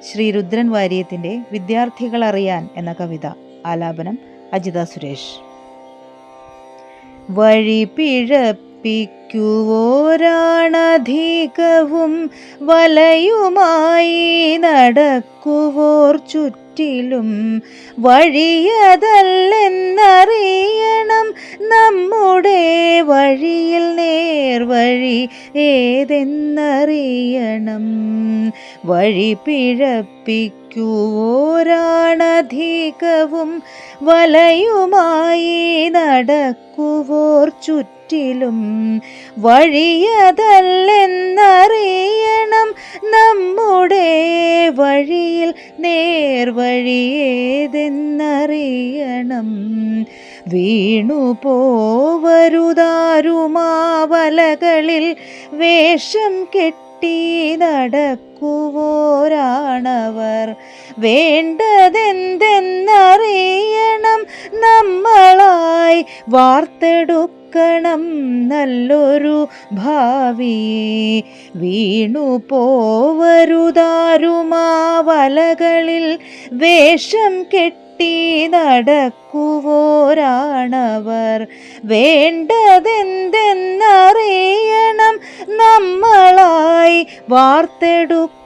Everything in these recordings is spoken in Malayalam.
ശ്രീ രുദ്രൻ വാര്യത്തിന്റെ വിദ്യാർത്ഥികൾ അറിയാൻ എന്ന കവിത. ആലാപനം അജിത സുരേഷ്. വഴി പിഴപ്പിക്കുവോരാണധികവും വലയുമായി നടക്കുവോർ ചുറ്റിലും വഴിയതല്ലെന്നറിയണം നമ്മുടെ വഴിയിൽ നേർവഴി ഏതെന്നറിയണം. വഴി പിഴപ്പിക്കുവോരാണധികവും വലയുമായി നടക്കുവോർ ചുറ്റിലും വഴിയതല്ലെന്നറിയണം നമ്മുടെ വഴിയിൽ നേർവഴിയേതെന്നറിയണം. വീണു പോവരുതാരുമാവലകളിൽ വേഷം കെട്ടി നടക്കുവോരാണവർ. വേണ്ടതെന്തെന്നറിയണം. നമ്മളായി വാർത്തെടുക്കണം നല്ലൊരു ഭാവിയെ. വീണു പോവരുതാരുമാ വലകളിൽ വേഷം കെട്ടി നടക്കുവോരാണവർ. വേണ്ടതെന്തെന്നറിയണം. നമ്മളായി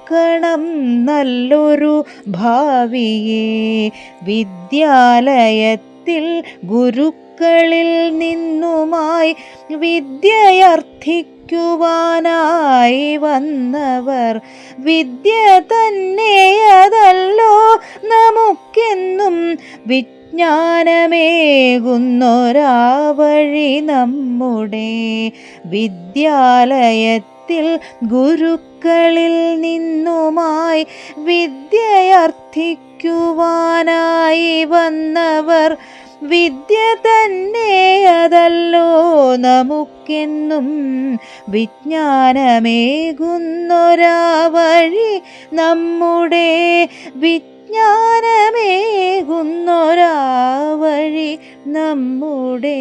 വാർത്തെടുക്കണം നല്ലൊരു ഭാവിയെ. വിദ്യാലയത്തിൽ ഗുരുക്കളിൽ നിന്നുമായി വിദ്യയർത്ഥിക്കുവാനായി വന്നവർ വിദ്യ തന്നെയതല്ലോ നമുക്കെന്നും വിജ്ഞാനമേകുന്നൊരാ വഴി നമ്മുടെ വിദ്യാലയത്തിൽ ഗുരുക്കളിൽ നിന്നുമായി വിദ്യയർത്ഥിക്കുവാനായി വന്നവർ വിദ്യ തന്നെ അതല്ലോ നമുക്കെന്നും വിജ്ഞാനമേകുന്നൊരാ വഴി നമ്മുടെ വിജ്ഞാനമേകുന്നൊരാ വഴി നമ്മുടെ